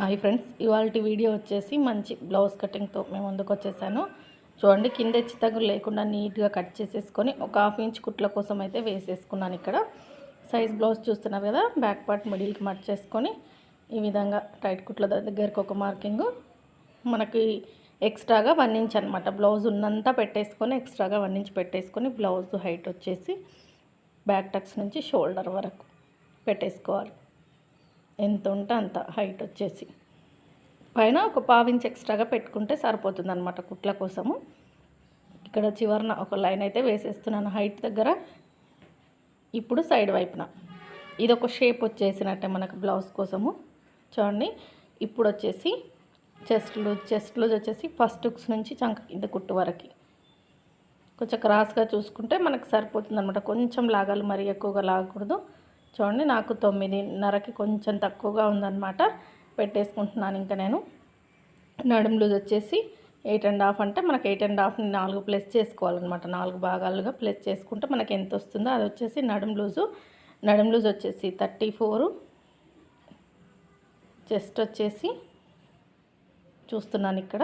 Hi friends ఇవాళ video వచ్చేసి మంచి బ్లౌజ్ కటింగ్తో మేము ముందుకు వచ్చేసాను. చూడండి కింద హెచ్చు లేకుండా నీట్గా కట్ చేసేసుకొని ఒక హాఫ్ ఇంచ్ కుట్ల కోసం అయితే వేసేసుకున్నాను ఇక్కడ. సైజ్ బ్లౌజ్ చూస్తున్నారు కదా బ్యాక్ పార్ట్ మిడిల్కి మట్ చేసుకొని ఈ విధంగా టైట్ కుట్ల దగ్గరకు ఒక మార్కింగ్. మనకి ఎక్స్ట్రాగా వన్ ఇంచ్ అనమాట బ్లౌజ్ ఉన్నంతా పెట్టేసుకొని ఎక్స్ట్రాగా వన్ ఇంచ్ పెట్టేసుకొని బ్లౌజ్ హైట్ వచ్చేసి బ్యాక్ టక్స్ నుంచి షోల్డర్ వరకు పెట్టేసుకోవాలి. ఎంత ఉంటే అంత హైట్ వచ్చేసి. పైన ఒక పావించి ఎక్స్ట్రాగా పెట్టుకుంటే సరిపోతుంది అనమాట కుట్ల కోసము. ఇక్కడ చివరన ఒక లైన్ అయితే వేసేస్తున్నాను హైట్ దగ్గర. ఇప్పుడు సైడ్ వైపున. ఇది ఒక షేప్ వచ్చేసినట్టే మనకు బ్లౌజ్ కోసము. చూడండి ఇప్పుడు వచ్చేసి చెస్ట్ లూజ్ చెస్ట్ లూజ్ వచ్చేసి ఫస్ట్ హుక్స్ నుంచి చంక కింద కుట్టు వరకు. కొంచెం క్రాస్గా చూసుకుంటే మనకు సరిపోతుంది అనమాట కొంచెం లాగాలి మరీ ఎక్కువగా లాగకూడదు. చూడండి నాకు తొమ్మిదిన్నరకి కొంచెం తక్కువగా ఉందన్నమాట. పెట్టేసుకుంటున్నాను ఇంకా నేను. నడుం లూజ్ వచ్చేసి ఎయిట్ అండ్ హాఫ్ అంటే మనకి ఎయిట్ అండ్ హాఫ్ని నాలుగు ప్లస్ చేసుకోవాలన్నమాట. నాలుగు భాగాలుగా ప్లస్ చేసుకుంటే మనకి ఎంత వస్తుందో అది వచ్చేసి నడుం లూజు. నడుం లూజ్ వచ్చేసి థర్టీ ఫోరు. చెస్ట్ వచ్చేసి చూస్తున్నాను ఇక్కడ.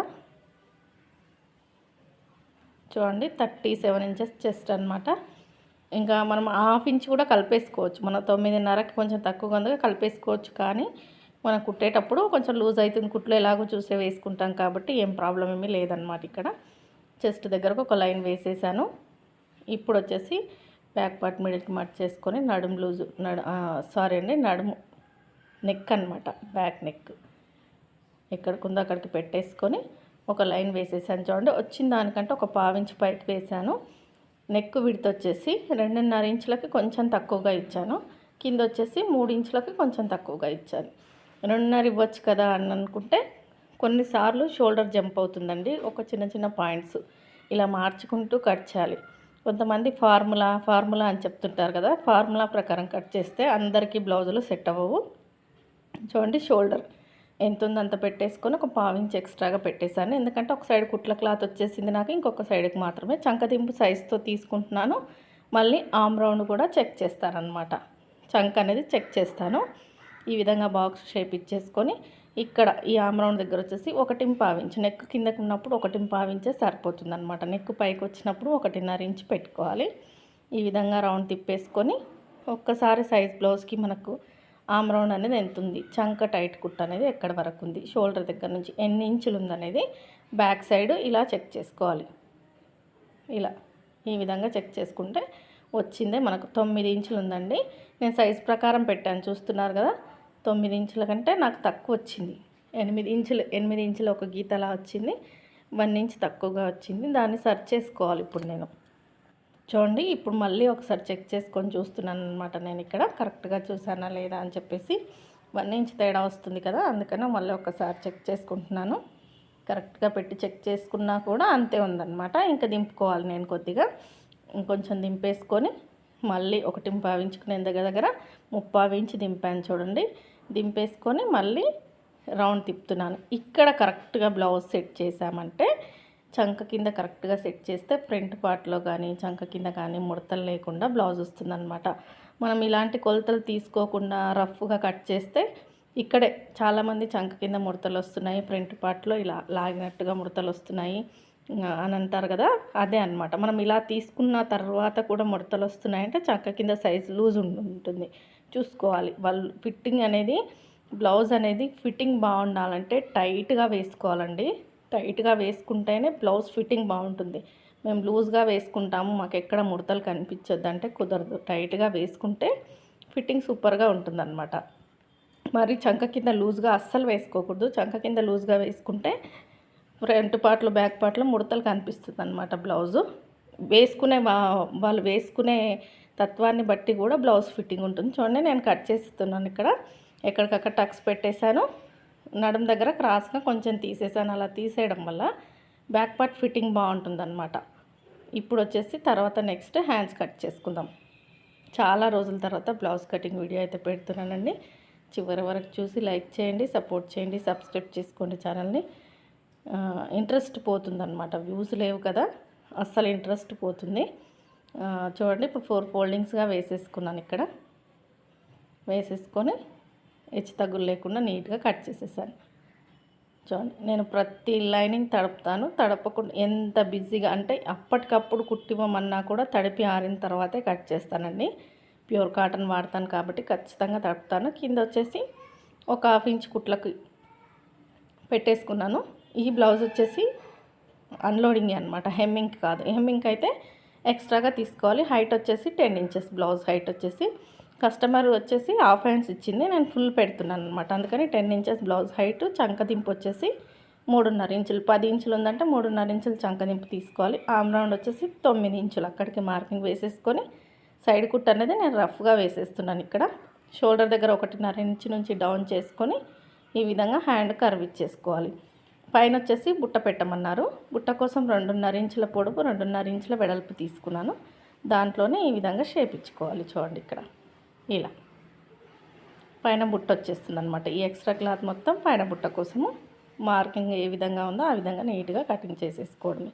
చూడండి థర్టీ సెవెన్ ఇంచెస్ చెస్ట్ అనమాట ఇంకా మనం హాఫ్ ఇంచ్ కూడా కలిపేసుకోవచ్చు. మన తొమ్మిదిన్నరకి కొంచెం తక్కువగా ఉందిగా కలిపేసుకోవచ్చు కానీ మనం కుట్టేటప్పుడు కొంచెం లూజ్ అవుతుంది. కుట్లు ఎలాగో చూసే వేసుకుంటాం కాబట్టి ఏం ప్రాబ్లం ఏమీ లేదనమాట ఇక్కడ. చెస్ట్ దగ్గరకు ఒక లైన్ వేసేసాను. ఇప్పుడు వచ్చేసి బ్యాక్ పార్ట్ మిడిల్కి మట్ చేసుకొని నడుము లూజు నడు సారీ అండి నడుము నెక్ అనమాట బ్యాక్ నెక్. ఎక్కడికి ఉందో అక్కడికి పెట్టేసుకొని ఒక లైన్ వేసేసాను. చూడండి వచ్చిన దానికంటే ఒక పావించి పైకి వేసాను. నెక్ విడత వచ్చేసి రెండున్నర ఇంచులకి కొంచెం తక్కువగా ఇచ్చాను. కింద వచ్చేసి మూడు ఇంచులకి కొంచెం తక్కువగా ఇచ్చాను. రెండున్నర ఇవ్వచ్చు కదా అని అనుకుంటే కొన్నిసార్లు షోల్డర్ జంప్ అవుతుందండి. ఒక చిన్న చిన్న పాయింట్స్ ఇలా మార్చుకుంటూ కట్ చేయాలి. కొంతమంది ఫార్ములా ఫార్ములా అని చెప్తుంటారు కదా ఫార్ములా ప్రకారం కట్ చేస్తే అందరికీ బ్లౌజులు సెట్ అవ్వవు. చూడండి షోల్డర్. ఎంత ఉంది అంత పెట్టేసుకొని ఒక పావించి ఎక్స్ట్రాగా పెట్టేశాను. ఎందుకంటే ఒక సైడ్ కుట్ల క్లాత్ వచ్చేసింది నాకు ఇంకొక సైడ్కి మాత్రమే. చంకదింపు సైజుతో తీసుకుంటున్నాను. మళ్ళీ ఆమ్ రౌండ్ కూడా చెక్ చేస్తారనమాట చంక అనేది చెక్ చేస్తాను. ఈ విధంగా బాక్స్ షేప్ ఇచ్చేసుకొని ఇక్కడ ఈ ఆమ్ రౌండ్ దగ్గర వచ్చేసి ఒకటి పావించి నెక్ కిందకు ఉన్నప్పుడు ఒకటి పావించే సరిపోతుంది అనమాట నెక్ పైకి వచ్చినప్పుడు ఒకటిన్నర ఇంచ్ పెట్టుకోవాలి. ఈ విధంగా రౌండ్ తిప్పేసుకొని ఒక్కసారి సైజ్ బ్లౌజ్కి మనకు ఆమ్ రౌండ్ అనేది ఎంత ఉంది? చంక టైట్ కుట్ అనేది ఎక్కడ వరకు ఉంది? షోల్డర్ దగ్గర నుంచి ఎన్ని ఇంచులు ఉందనేది బ్యాక్ సైడ్ ఇలా చెక్ చేసుకోవాలి. ఇలా ఈ విధంగా చెక్ చేసుకుంటే వచ్చిందే మనకు. తొమ్మిది ఇంచులు ఉందండి. నేను సైజ్ ప్రకారం పెట్టాను. చూస్తున్నారు కదా? తొమ్మిది ఇంచుల కంటే నాకు తక్కువ వచ్చింది. ఎనిమిది ఇంచులు ఎనిమిది ఇంచులు ఒక గీతలా వచ్చింది. వన్ ఇంచ్ తక్కువగా వచ్చింది. దాన్ని సర్చ్ చేసుకోవాలి ఇప్పుడు నేను. చూడండి ఇప్పుడు మళ్ళీ ఒకసారి చెక్ చేసుకొని చూస్తున్నాను అనమాట నేను ఇక్కడ. కరెక్ట్గా చూసానా లేదా అని చెప్పేసి వన్ ఇంచ్ తేడా వస్తుంది కదా అందుకని మళ్ళీ ఒకసారి చెక్ చేసుకుంటున్నాను. కరెక్ట్గా పెట్టి చెక్ చేసుకున్నా కూడా అంతే ఉందన్నమాట. ఇంకా దింపుకోవాలి నేను కొద్దిగా. ఇంకొంచెం దింపేసుకొని మళ్ళీ ఒకటి పావించుకునే దగ్గర దగ్గర ముప్పావించి దింపాను చూడండి. దింపేసుకొని మళ్ళీ రౌండ్ తిప్పుతున్నాను. ఇక్కడ కరెక్ట్గా బ్లౌజ్ సెట్ చేసామంటే చంక కింద కరెక్ట్గా సెట్ చేస్తే ఫ్రంట్ పార్ట్లో కానీ చంక కింద కానీ ముడతలు లేకుండా బ్లౌజ్ వస్తుందన్నమాట. మనం ఇలాంటి కొలతలు తీసుకోకుండా రఫ్గా కట్ చేస్తే ఇక్కడే చాలామంది చంక కింద ముడతలు వస్తున్నాయి ఫ్రంట్ పార్ట్లో ఇలా లాగినట్టుగా ముడతలు వస్తున్నాయి అని అంటారు కదా అదే అనమాట మనం ఇలా తీసుకున్న తర్వాత కూడా ముడతలు వస్తున్నాయంటే చంక కింద సైజ్ లూజ్ ఉంటుంది. చూసుకోవాలి. వాళ్ళు ఫిట్టింగ్ అనేది బ్లౌజ్ అనేది ఫిట్టింగ్ బాగుండాలంటే టైట్గా వేసుకోవాలండి. టైట్గా వేసుకుంటేనే బ్లౌజ్ ఫిట్టింగ్ బాగుంటుంది. మేము లూజ్గా వేసుకుంటాము మాకు ఎక్కడ ముడతలు కనిపించొద్దు అంటే కుదరదు. టైట్గా వేసుకుంటే ఫిట్టింగ్ సూపర్గా ఉంటుందన్నమాట. మరి చంక కింద లూజ్గా అస్సలు వేసుకోకూడదు. చంక కింద లూజ్గా వేసుకుంటే ఫ్రంట్ పార్ట్లో బ్యాక్ పార్ట్లో ముడతలు కనిపిస్తుంది అనమాట బ్లౌజు. వేసుకునే వాళ్ళు వేసుకునే తత్వాన్ని బట్టి కూడా బ్లౌజ్ ఫిట్టింగ్ ఉంటుంది. చూడండి నేను కట్ చేస్తున్నాను ఇక్కడ. ఎక్కడికక్కడ టక్స్ పెట్టేశాను. నడుం దగ్గర క్రాస్గా కొంచెం తీసేసాను. అలా తీసేయడం వల్ల బ్యాక్ పార్ట్ ఫిట్టింగ్ బాగుంటుందన్నమాట. ఇప్పుడు వచ్చేసి తర్వాత నెక్స్ట్ హ్యాండ్స్ కట్ చేసుకుందాం. చాలా రోజుల తర్వాత బ్లౌజ్ కటింగ్ వీడియో అయితే పెడుతున్నానండి. చివరి వరకు చూసి లైక్ చేయండి సపోర్ట్ చేయండి సబ్స్క్రైబ్ చేసుకోండి ఛానల్ని. ఇంట్రెస్ట్ పోతుందన్నమాట. వ్యూస్ లేవు కదా అస్సలు ఇంట్రెస్ట్ పోతుంది. చూడండి ఇప్పుడు ఫోర్ ఫోల్డింగ్స్గా వేసేసుకున్నాను ఇక్కడ. వేసేసుకొని హెచ్చు తగ్గులు లేకుండా నీట్గా కట్ చేసేసాను. చూడండి నేను ప్రతి లైనింగ్ తడుపుతాను. తడపకుండా ఎంత బిజీగా అంటే అప్పటికప్పుడు కుట్టివ్వమన్నా కూడా తడిపి ఆరిన తర్వాతే కట్ చేస్తానండి. ప్యూర్ కాటన్ వాడతాను కాబట్టి ఖచ్చితంగా తడుపుతాను. కింద వచ్చేసి ఒక హాఫ్ ఇంచ్ కుట్లకు పెట్టేసుకున్నాను. ఈ బ్లౌజ్ వచ్చేసి అన్లోడింగ్ అనమాట హెమ్మింగ్ కాదు. హెమ్మింగ్ అయితే ఎక్స్ట్రాగా తీసుకోవాలి. హైట్ వచ్చేసి టెన్ ఇంచెస్. బ్లౌజ్ హైట్ వచ్చేసి కస్టమర్ వచ్చేసి హాఫ్ హ్యాండ్స్ ఇచ్చింది నేను ఫుల్ పెడుతున్నాను అనమాట అందుకని టెన్ ఇంచెస్ బ్లౌజ్ హైట్ చంకదింపు వచ్చేసి మూడున్నర ఇంచులు పది ఇంచులు ఉందంటే మూడున్నర ఇంచులు చంకదింపు తీసుకోవాలి. ఆమ్ రౌండ్ వచ్చేసి తొమ్మిది ఇంచులు అక్కడికి మార్కింగ్ వేసేసుకొని సైడ్ కుట్ అనేది నేను రఫ్గా వేసేస్తున్నాను ఇక్కడ. షోల్డర్ దగ్గర ఒకటిన్నర ఇంచు నుంచి డౌన్ చేసుకొని ఈ విధంగా హ్యాండ్ కర్వ్ ఇచ్చేసుకోవాలి. పైన వచ్చేసి బుట్ట పెట్టమన్నారు. బుట్ట కోసం రెండున్నర ఇంచుల పొడుపు రెండున్నర ఇంచుల వెడల్పు తీసుకున్నాను. దాంట్లోనే ఈ విధంగా షేప్ ఇచ్చుకోవాలి చూడండి ఇక్కడ. ఇలా. పైన బుట్ట వచ్చేస్తుంది అనమాట ఈ ఎక్స్ట్రా క్లాత్ మొత్తం పైన బుట్ట కోసము మార్కింగ్ ఏ విధంగా ఉందో ఆ విధంగా నీట్గా కటింగ్ చేసేసుకోవడమే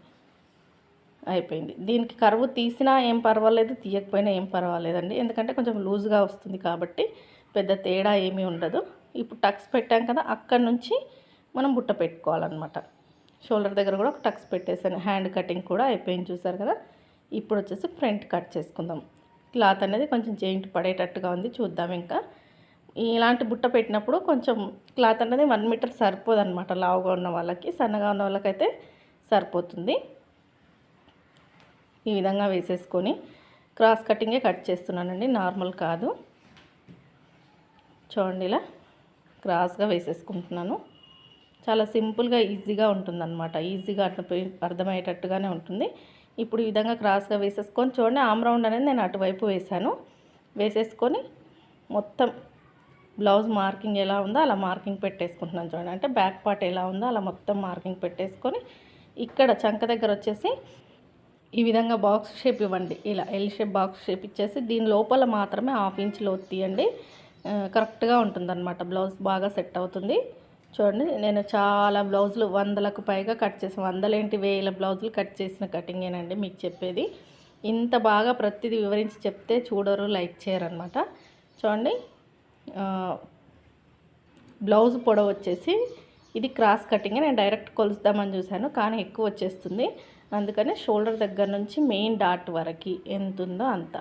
అయిపోయింది. దీనికి కరువు తీసినా ఏం పర్వాలేదు తీయకపోయినా ఏం పర్వాలేదండి. ఎందుకంటే కొంచెం లూజ్గా వస్తుంది కాబట్టి పెద్ద తేడా ఏమీ ఉండదు. ఇప్పుడు టక్స్ పెట్టాం కదా అక్కడ నుంచి మనం బుట్ట పెట్టుకోవాలన్నమాట. షోల్డర్ దగ్గర కూడా ఒక టక్స్ పెట్టేసాను హ్యాండ్ కటింగ్ కూడా అయిపోయింది చూసారు కదా? ఇప్పుడు వచ్చేసి ఫ్రంట్ కట్ చేసుకుందాం. క్లాత్ అనేది కొంచెం జెయింట్ పడేటట్టుగా ఉంది చూద్దాం ఇంకా. ఇలాంటి బుట్ట పెట్టినప్పుడు కొంచెం క్లాత్ అనేది వన్ మీటర్ సరిపోదు అనమాట లావుగా ఉన్న వాళ్ళకి సన్నగా ఉన్న వాళ్ళకైతే సరిపోతుంది. ఈ విధంగా వేసేసుకొని క్రాస్ కటింగే కట్ చేస్తున్నానండి నార్మల్ కాదు. చూడండి ఇలా క్రాస్గా వేసేసుకుంటున్నాను. చాలా సింపుల్గా ఈజీగా ఉంటుందన్నమాట. ఈజీగా అట్లా అర్థమయ్యేటట్టుగానే ఉంటుంది. ఇప్పుడు ఈ విధంగా క్రాస్గా వేసేసుకొని చూడండి ఆమ్ రౌండ్ అనేది నేను అటువైపు వేసాను వేసేసుకొని మొత్తం బ్లౌజ్ మార్కింగ్ ఎలా ఉందో అలా మార్కింగ్ పెట్టేసుకుంటున్నాను చూడండి. అంటే బ్యాక్ పార్ట్ ఎలా ఉందో అలా మొత్తం మార్కింగ్ పెట్టేసుకొని ఇక్కడ చంక దగ్గర వచ్చేసి ఈ విధంగా బాక్స్ షేప్ ఇవ్వండి. ఇలా ఎల్ షేప్ బాక్స్ షేప్ ఇచ్చేసి దీని లోపల మాత్రమే హాఫ్ ఇంచ్ లోతు తీయండి. కరెక్ట్గా ఉంటుందన్నమాట. బ్లౌజ్ బాగా సెట్ అవుతుంది. చూడండి నేను చాలా బ్లౌజులు వందలకు పైగా కట్ చేసాను వందలేంటి వేల బ్లౌజులు కట్ చేసిన కటింగేనండి మీకు చెప్పేది. ఇంత బాగా ప్రతిదీ వివరించి చెప్తే చూడరు లైక్ చేయరనమాట చూడండి బ్లౌజ్ పొడవు వచ్చేసి ఇది క్రాస్ కటింగ్ నేను డైరెక్ట్ కొలుస్తామని చూశాను కానీ ఎక్కువ వచ్చేస్తుంది. అందుకని షోల్డర్ దగ్గర నుంచి మెయిన్ డాట్ వరకు ఎంత ఉందో అంత.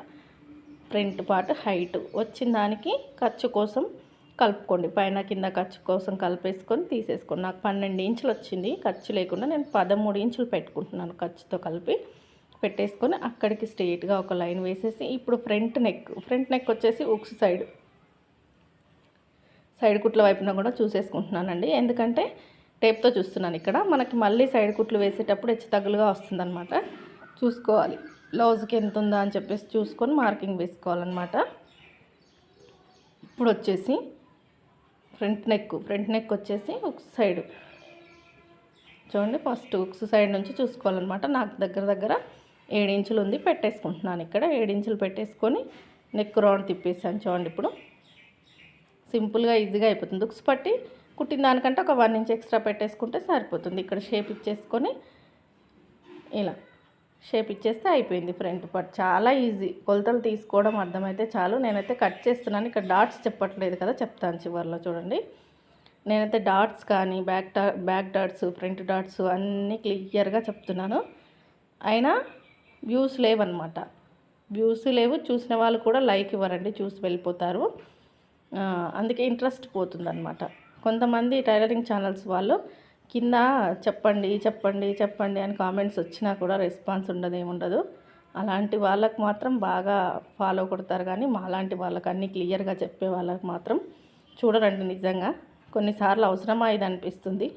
Front part height. వచ్చిన దానికి ఖర్చు కోసం కలుపుకోండి. పైన కింద ఖర్చు కోసం కలిపేసుకొని తీసేసుకోండి. నాకు పన్నెండు ఇంచులు వచ్చింది. ఖర్చు లేకుండా నేను పదమూడు ఇంచులు పెట్టుకుంటున్నాను ఖర్చుతో కలిపి. పెట్టేసుకొని అక్కడికి స్ట్రెయిట్గా ఒక లైన్ వేసేసి ఇప్పుడు ఫ్రంట్ నెక్ ఫ్రంట్ నెక్ వచ్చేసి ఉక్స్ సైడ్. సైడ్ కుట్ల వైపున కూడా చూసేసుకుంటున్నానండి. ఎందుకంటే టేప్తో చూస్తున్నాను ఇక్కడ. మనకి మళ్ళీ సైడ్ కుట్లు వేసేటప్పుడు హెచ్చు తగ్గులుగా వస్తుందన్నమాట. చూసుకోవాలి. బ్లౌజ్కి ఎంత ఉందా అని చెప్పేసి చూసుకొని మార్కింగ్ వేసుకోవాలన్నమాట. ఇప్పుడు వచ్చేసి ఫ్రంట్ నెక్ ఫ్రంట్ నెక్ వచ్చేసి ఒక సైడ్. చూడండి ఫస్ట్ ఉక్స్ సైడ్ నుంచి చూసుకోవాలన్నమాట. నాకు దగ్గర దగ్గర ఏడించులు ఉంది పెట్టేసుకుంటున్నాను ఇక్కడ. ఏడించులు పెట్టేసుకొని నెక్ రౌండ్ తిప్పేసాను చూడండి ఇప్పుడు. సింపుల్గా ఈజీగా అయిపోతుంది. ఉక్స్ పట్టి కుట్టిన దానికంటే ఒక వన్ ఇంచ్ ఎక్స్ట్రా పెట్టేసుకుంటే సరిపోతుంది. ఇక్కడ షేప్ ఇచ్చేసుకొని ఇలా. షేప్ ఇచ్చేస్తే అయిపోయింది ఫ్రంట్ పార్ట్. చాలా ఈజీ. కొలతలు తీసుకోవడం అర్థమైతే చాలు. నేనైతే కట్ చేస్తున్నాను. ఇక్కడ డాట్స్ చెప్పట్లేదు కదా చెప్తాను చివరిలో చూడండి. నేనైతే డాట్స్ కానీ బ్యాక్ డా బ్యాక్ డాట్స్ ఫ్రంట్ డాట్స్ అన్నీ క్లియర్గా చెప్తున్నాను. అయినా వ్యూస్ లేవన్నమాట. వ్యూస్ లేవు. చూసిన వాళ్ళు కూడా లైక్ ఇవ్వరండి. చూసి వెళ్ళిపోతారు. అందుకే ఇంట్రెస్ట్ పోతుందన్నమాట. కొంతమంది టైలరింగ్ ఛానల్స్ వాళ్ళు కింద చెప్పండి చెప్పండి చెప్పండి అని కామెంట్స్ వచ్చినా కూడా రెస్పాన్స్ ఉండదు ఏముండదు. అలాంటి వాళ్ళకు మాత్రం బాగా ఫాలో కొడతారు కానీ మాలాంటి వాళ్ళకి అన్నీ క్లియర్గా చెప్పే వాళ్ళకి మాత్రం చూడరండి నిజంగా. కొన్నిసార్లు అవసరమా ఇది అనిపిస్తుంది.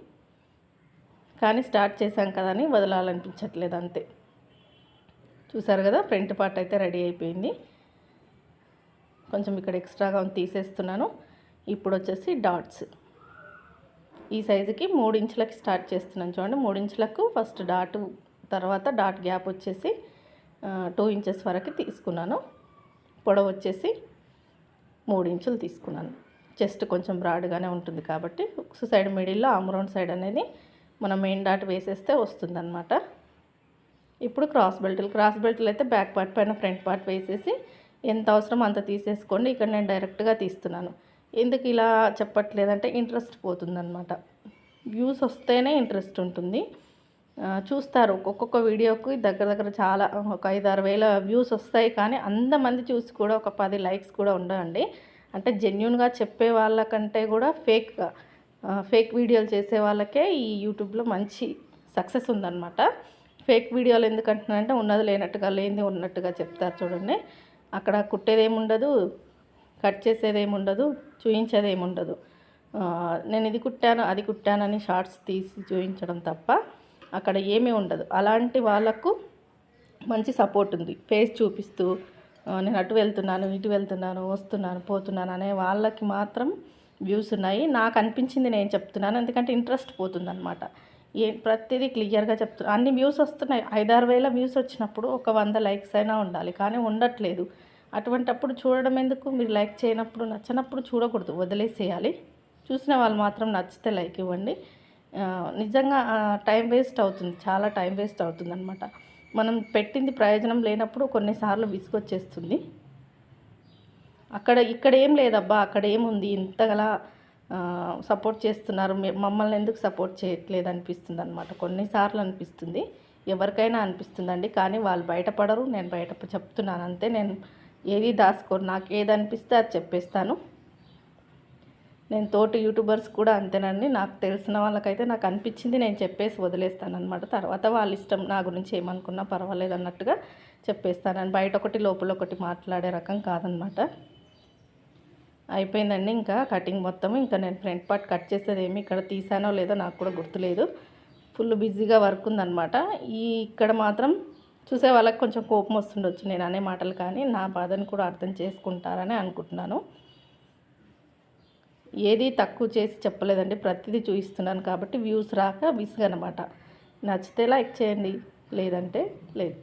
కానీ స్టార్ట్ చేశాం కదా అని వదలాలనిపించట్లేదు అంతే. చూసారు కదా ఫ్రంట్ పార్ట్ అయితే రెడీ అయిపోయింది. కొంచెం ఇక్కడ ఎక్స్ట్రాగా తీసేస్తున్నాను. ఇప్పుడు వచ్చేసి డాట్స్. ఈ సైజుకి మూడు ఇంచులకి స్టార్ట్ చేస్తున్నాను చూడండి. మూడు ఇంచులకు ఫస్ట్ డాట్ తర్వాత డాట్ గ్యాప్ వచ్చేసి టూ ఇంచెస్ వరకు తీసుకున్నాను. పొడవు వచ్చేసి మూడు ఇంచులు తీసుకున్నాను. చెస్ట్ కొంచెం బ్రాడ్గానే ఉంటుంది కాబట్టి ఒక సైడ్ మిడిల్లో ఆమ్రౌండ్ సైడ్ అనేది మనం మెయిన్ డాట్ వేసేస్తే వస్తుందన్నమాట. ఇప్పుడు క్రాస్ బెల్ట్లు క్రాస్ బెల్ట్లు అయితే బ్యాక్ పార్ట్ పైన ఫ్రంట్ పార్ట్ వేసేసి ఎంత అవసరం అంత తీసేసుకోండి. ఇక్కడ నేను డైరెక్ట్గా తీస్తున్నాను. ఎందుకు ఇలా చెప్పట్లేదంటే ఇంట్రెస్ట్ పోతుందన్నమాట. వ్యూస్ వస్తేనే ఇంట్రెస్ట్ ఉంటుంది. చూస్తారు ఒక్కొక్క వీడియోకి దగ్గర దగ్గర చాలా ఒక ఐదు ఆరు వేల వ్యూస్ వస్తాయి కానీ అంతమంది చూసి కూడా ఒక పది లైక్స్ కూడా ఉండవండి అంటే జెన్యున్గా చెప్పే వాళ్ళకంటే కూడా ఫేక్గా ఫేక్ వీడియోలు చేసే వాళ్ళకే ఈ యూట్యూబ్లో మంచి సక్సెస్ ఉందన్నమాట. ఫేక్ వీడియోలు ఎందుకంటున్నారంటే ఉన్నది లేనట్టుగా లేనిది ఉన్నట్టుగా చెప్తారు చూడండి. అక్కడ కుట్టేదేముండదు. కట్ చేసేదేమి ఉండదు చూపించేది ఏముండదు నేను ఇది కుట్టాను అది కుట్టానని షార్ట్స్ తీసి చూపించడం తప్ప అక్కడ ఏమీ ఉండదు. అలాంటి వాళ్ళకు మంచి సపోర్ట్ ఉంది. ఫేస్ చూపిస్తూ నేను అటు వెళ్తున్నాను ఇటు వెళ్తున్నాను వస్తున్నాను పోతున్నాను అనే వాళ్ళకి మాత్రం వ్యూస్ ఉన్నాయి. నాకు అనిపించింది నేను చెప్తున్నాను ఎందుకంటే ఇంట్రెస్ట్ పోతుందన్నమాట. ఏ ప్రతిదీ క్లియర్గా చెప్తున్నా అన్ని వ్యూస్ వస్తున్నాయి. ఐదారు వేల వ్యూస్ వచ్చినప్పుడు ఒక వంద లైక్స్ అయినా ఉండాలి కానీ ఉండట్లేదు. అటువంటప్పుడు చూడడం ఎందుకు? మీరు లైక్ చేయనప్పుడు నచ్చనప్పుడు చూడకూడదు వదిలేసేయాలి. చూసిన వాళ్ళు మాత్రం నచ్చితే లైక్ ఇవ్వండి. నిజంగా టైం వేస్ట్ అవుతుంది చాలా టైం వేస్ట్ అవుతుంది అనమాట మనం పెట్టింది ప్రయోజనం లేనప్పుడు కొన్నిసార్లు విసుగొచ్చేస్తుంది. అక్కడ ఇక్కడ ఏం లేదబ్బా అక్కడ ఏముంది? ఇంతగలా సపోర్ట్ చేస్తున్నారు. మమ్మల్ని ఎందుకు సపోర్ట్ చేయట్లేదు అనిపిస్తుంది అనమాట కొన్నిసార్లు అనిపిస్తుంది. ఎవరికైనా అనిపిస్తుందండి. కానీ వాళ్ళు బయటపడరు. నేను బయట చెప్తున్నాను. అంతే. నేను ఏది దాచుకోను నాకు ఏది అనిపిస్తే అది చెప్పేస్తాను. నేను తోటి యూట్యూబర్స్ కూడా అంతేనండి. నాకు తెలిసిన వాళ్ళకైతే నాకు అనిపించింది నేను చెప్పేసి వదిలేస్తాను అనమాట తర్వాత వాళ్ళ ఇష్టం నా గురించి ఏమనుకున్నా పర్వాలేదు అన్నట్టుగా చెప్పేస్తాను. బయట ఒకటి లోపల ఒకటి మాట్లాడే రకం కాదనమాట అయిపోయిందండి ఇంకా కటింగ్ మొత్తం. ఇంకా నేను ఫ్రంట్ పార్ట్ కట్ చేసేది ఏమి ఇక్కడ తీసానో లేదో నాకు కూడా గుర్తులేదు. ఫుల్ బిజీగా వర్క్ ఉందన్నమాట. ఈ ఇక్కడ మాత్రం చూసే వాళ్ళకి కొంచెం కోపం వస్తుండొచ్చు నేను అనే మాటలు కానీ నా బాధను కూడా అర్థం చేసుకుంటారని అనుకుంటున్నాను. ఏది తక్కువ చేసి చెప్పలేదండి ప్రతిదీ చూపిస్తున్నాను కాబట్టి వ్యూస్ రాక విసుగనమాట నచ్చితే లైక్ చేయండి లేదంటే లేదు.